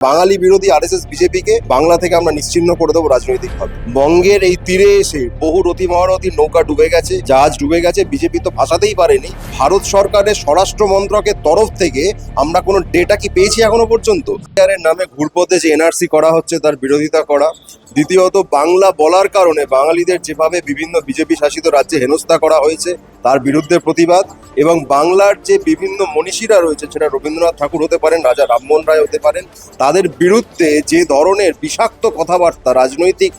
বাঙালি বিরোধী আর S RSS, বিজেপিকে বাংলা থেকে আমরা নিশ্চিহ্ন করে দেবো রাজনৈতিকভাবে। বঙ্গের এই তীরে এসে বহু রতি মহারথী নৌকা ডুবে গেছে, জাহাজ ডুবে গেছে, বিজেপি তো ভাসাতেই পারেনি। ভারত সরকারের স্বরাষ্ট্র মন্ত্রকের তরফ থেকে আমরা কোনো ডেটা কি পেয়েছি এখনও পর্যন্ত? নামে ঘুরপথে যে এনআরসি করা হচ্ছে, তার বিরোধিতা করা। দ্বিতীয়ত, বাংলা বলার কারণে বাঙালিদের যেভাবে বিভিন্ন বিজেপি শাসিত রাজ্যে হেনস্থা করা হয়েছে তার বিরুদ্ধে প্রতিবাদ এবং বাংলার যে বিভিন্ন মনীষীরা রয়েছে, সেটা রবীন্দ্রনাথ ঠাকুর হতে পারেন, রাজা রামমোহন রায় হতে পারেন, তাদের বিরুদ্ধে যে ধরনের বিষাক্ত কথাবার্তা রাজনৈতিক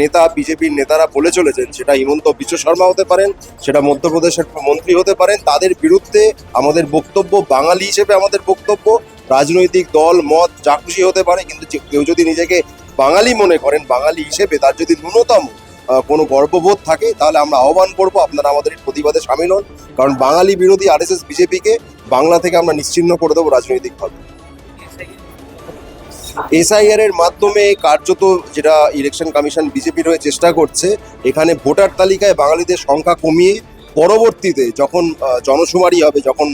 নেতা, বিজেপির নেতারা বলে চলেছেন, সেটা হিমন্ত বিশ্ব শর্মা হতে পারেন, সেটা মধ্যপ্রদেশের মন্ত্রী হতে পারেন, তাদের বিরুদ্ধে আমাদের বক্তব্য বাঙালি হিসেবে আমাদের বক্তব্য, রাজনৈতিক দল, মত, যা খুশি হতে পারে, কিন্তু কেউ যদি নিজেকে বাঙালি মনে করেন, বাঙালি হিসেবে তার যদি ন্যূনতম কোনো গর্ববোধ থাকে, তাহলে আমরা আহ্বান করব আপনারা আমাদের এই প্রতিবাদে সামিল হন। কারণ বাঙালি বিরোধী আরএসএস, বিজেপিকে বাংলা থেকে আমরা নিশ্চিহ্ন করে দেবো রাজনৈতিকভাবে এসআইআর এর মাধ্যমে কার্যত যেটা ইলেকশন কমিশন বিজেপির হয়ে চেষ্টা করছে, এখানে ভোটার তালিকায় বাঙালিদের সংখ্যা কমিয়ে পরবর্তীতে যখন জনশুমারি হবে, যখন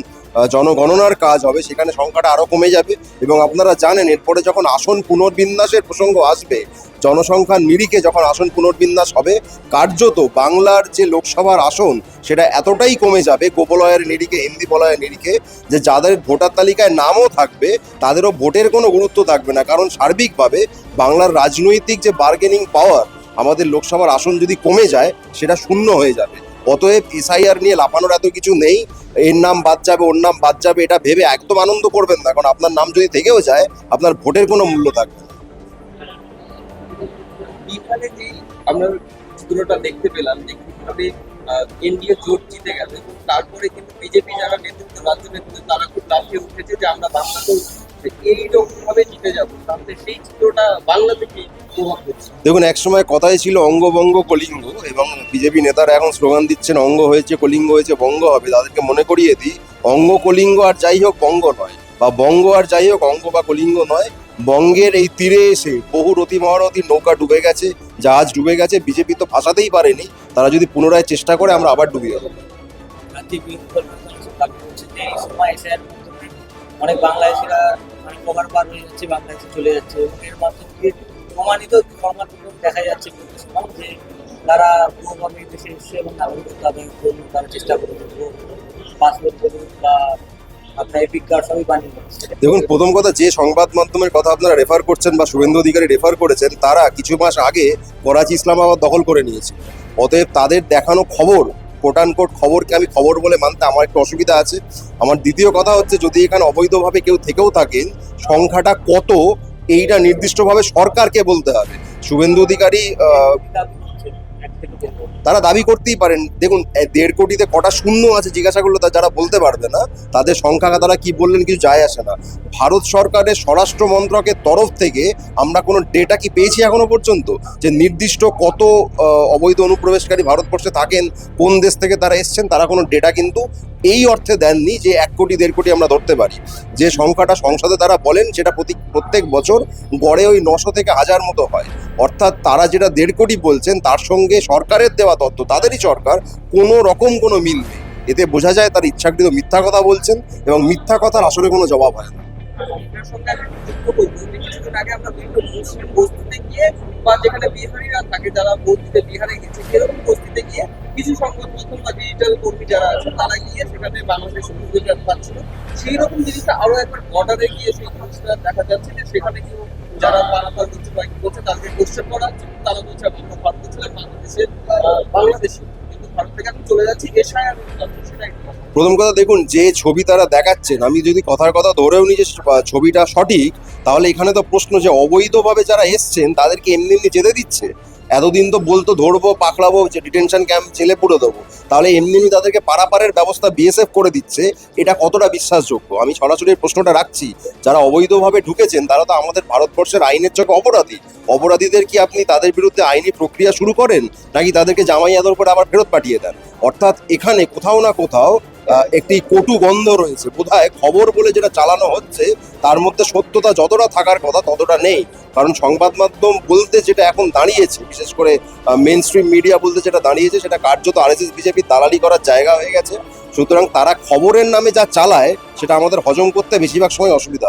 জনগণনার কাজ হবে, সেখানে সংখ্যাটা আরও কমে যাবে এবং আপনারা জানেন, এরপরে যখন আসন পুনর্বিন্যাসের প্রসঙ্গ আসবে, জনসংখ্যার নিরিখে যখন আসন পুনর্বিন্যাস হবে, কার্যত বাংলার যে লোকসভার আসন, সেটা এতটাই কমে যাবে, গোপলয়ের নিরিখে হিন্দি বলয়ের নিরিখে, যে যাদের ভোটার তালিকায় নামও থাকবে, তাদেরও ভোটের কোনো গুরুত্ব থাকবে না। কারণ সার্বিকভাবে বাংলার রাজনৈতিক যে বার্গেনিং পাওয়ার আমাদের লোকসভার আসন যদি কমে যায়, সেটা শূন্য হয়ে যাবে। অতএব এসআইআর নিয়ে লাফানোর এত কিছু নেই। এর নাম বাদ যাবে, ওর নাম বাদ যাবে, এটা ভেবে একদম আনন্দ করবেন না, কারণ আপনার নাম যদি থেকেও যায়, আপনার ভোটের কোনো মূল্য থাকবে না। বিহারে যে আমরা চিত্রটা দেখতে পেলাম, যে কীভাবে এনডিএ জোট জিতে গেছে তারপরে কিন্তু বিজেপি যারা নেতৃত্ব, রাজ্য নেতৃত্ব, তারা খুব লাফিয়ে উঠেছে যে আমরা বাংলাতেও এইরকম ভাবে জিতে যাব। তাহলে সেই চিত্রটা বাংলা থেকে প্রভাব দেখুন একসময় কথাই ছিল অঙ্গবঙ্গ কলিঙ্গ এবং বিজেপি নেতারা এখন স্লোগান দিচ্ছেন, অঙ্গ হয়েছে, কলিঙ্গ হয়েছে বঙ্গ হবে। তাদেরকে মনে করিয়ে দিই, অঙ্গ কলিঙ্গ আর যাই হোক বঙ্গ নয়। বা বঙ্গ আর যাই হোক, অঙ্গ বা কলিঙ্গ নয়। বঙ্গের এই তীরে এসে বহু রতি মহারথী নৌকা ডুবে গেছে, জাহাজ ডুবে গেছে, বিজেপি তো ফাঁসাতেই পারেনি। তারা যদি পুনরায় চেষ্টা করে, আমরা আবার ডুবিয়ে দেবো। অনেক বাংলাদেশিরা মানে প্রকার পার হয়ে যাচ্ছে, বাংলাদেশে চলে যাচ্ছে এবং এর মাধ্যমে প্রমাণিত দেখা যাচ্ছে যে তারা পুরোভাবে দেশে এসছে এবং নাগরিকত্ব আদায়ের জন্য তারা চেষ্টা করে পাসপোর্ট বা দেখুন, প্রথম কথা, যে সংবাদ মাধ্যমের কথা আপনারা রেফার করছেন বা শুভেন্দু অধিকারী রেফার করেছেন, তারা কিছু মাস আগে করাচি ইসলামাবাদ দখল করে নিয়েছে। অতএব তাদের দেখানো খবর কোটান কোট খবরকে আমি খবর বলে মানতে আমার একটু অসুবিধা আছে। আমার দ্বিতীয় কথা হচ্ছে, যদি এখানে অবৈধভাবে কেউ থেকেও থাকেন, সংখ্যাটা কত এইটা নির্দিষ্টভাবে সরকারকে বলতে হবে। শুভেন্দু অধিকারী তারা দাবি করতেই পারেন। দেখুন দেড় কোটিতে কটা শূন্য আছে জিজ্ঞাসা করলে তা যারা বলতে পারবে না, তাদের সংখ্যা তারা কি বললেন কিছু যায় আসে না। ভারত সরকারের স্বরাষ্ট্র মন্ত্রকের তরফ থেকে আমরা কোনো ডেটা কি পেয়েছি এখনও পর্যন্ত? যে নির্দিষ্ট কত অবৈধ অনুপ্রবেশকারী ভারতবর্ষে থাকেন, কোন দেশ থেকে তারা এসছেন, তারা কোনো ডেটা কিন্তু এই অর্থে দেননি যে এক কোটি, দেড় কোটি আমরা ধরতে পারি। যে সংখ্যাটা সংসদে তারা বলেন, সেটা প্রতি, প্রত্যেক বছর গড়ে ওই নশো থেকে হাজার মতো হয়। অর্থাৎ তারা যেটা দেড় কোটি বলছেন, তার সঙ্গে সরকারের দেওয়া তথ্য, তাদেরই সরকার, কোনো রকম কোনো মিল নেই। এতে বোঝা যায় তার ইচ্ছাকৃত মিথ্যা কথা বলছেন এবং মিথ্যা কথার আসলে কোনো জবাব হয় না। যেখানে থাকে, যারা বিহারে গেছে গিয়ে কিছু বা ডিজিটাল কর্মী যারা তারা গিয়ে সেখানে সেই রকম জিনিসটা আরও একবার বর্ডারে গিয়ে সেই দেখা যাচ্ছে যে সেখানে কেউ যারা বাংলা কি করছে তাদেরকে কোশ্চেন করা তারা বলছে, আমরা ভারত ছিলাম বাংলাদেশে বাংলাদেশে। কিন্তু ভারত থেকে আমি চলে যাচ্ছি এশায় আমি সেটা প্রথম কথা, দেখুন, যে ছবি তারা দেখাচ্ছেন, আমি যদি কথার কথা ধরেও নিই যে ছবিটা সঠিক, তাহলে এখানে তো প্রশ্ন যে, অবৈধভাবে যারা এসছেন, তাদেরকে এমনি এমনি যেতে দিচ্ছে। এতদিন তো বলতো ধরবো, পাকড়াবো, যে ডিটেনশন ক্যাম্প ছেলে পুরো দেবো। তাহলে এমনি এমনি তাদেরকে পারাপারের ব্যবস্থা বিএসএফ করে দিচ্ছে, এটা কতটা বিশ্বাসযোগ্য? আমি সরাসরি প্রশ্নটা রাখছি, যারা অবৈধভাবে ঢুকেছেন, তারা তো আমাদের ভারতবর্ষের আইনের চোখে অপরাধী। অপরাধীদের কি আপনি তাদের বিরুদ্ধে আইনি প্রক্রিয়া শুরু করেন, নাকি তাদেরকে জামাই আদর করে আবার ফেরত পাঠিয়ে দেন? অর্থাৎ এখানে কোথাও না কোথাও একটি কটু গন্ধ রয়েছে। বোধহয় খবর বলে যেটা চালানো হচ্ছে, তার মধ্যে সত্যতা যতটা থাকার কথা ততটা নেই। কারণ সংবাদ মাধ্যম বলতে যেটা এখন দাঁড়িয়েছে, বিশেষ করে মেন স্ট্রিম মিডিয়া বলতে যেটা দাঁড়িয়েছে, সেটা কার্যত আরএসএস বিজেপির দালালি করার জায়গা হয়ে গেছে। সুতরাং তারা খবরের নামে যা চালায়, সেটা আমাদের হজম করতে বেশিরভাগ সময় অসুবিধা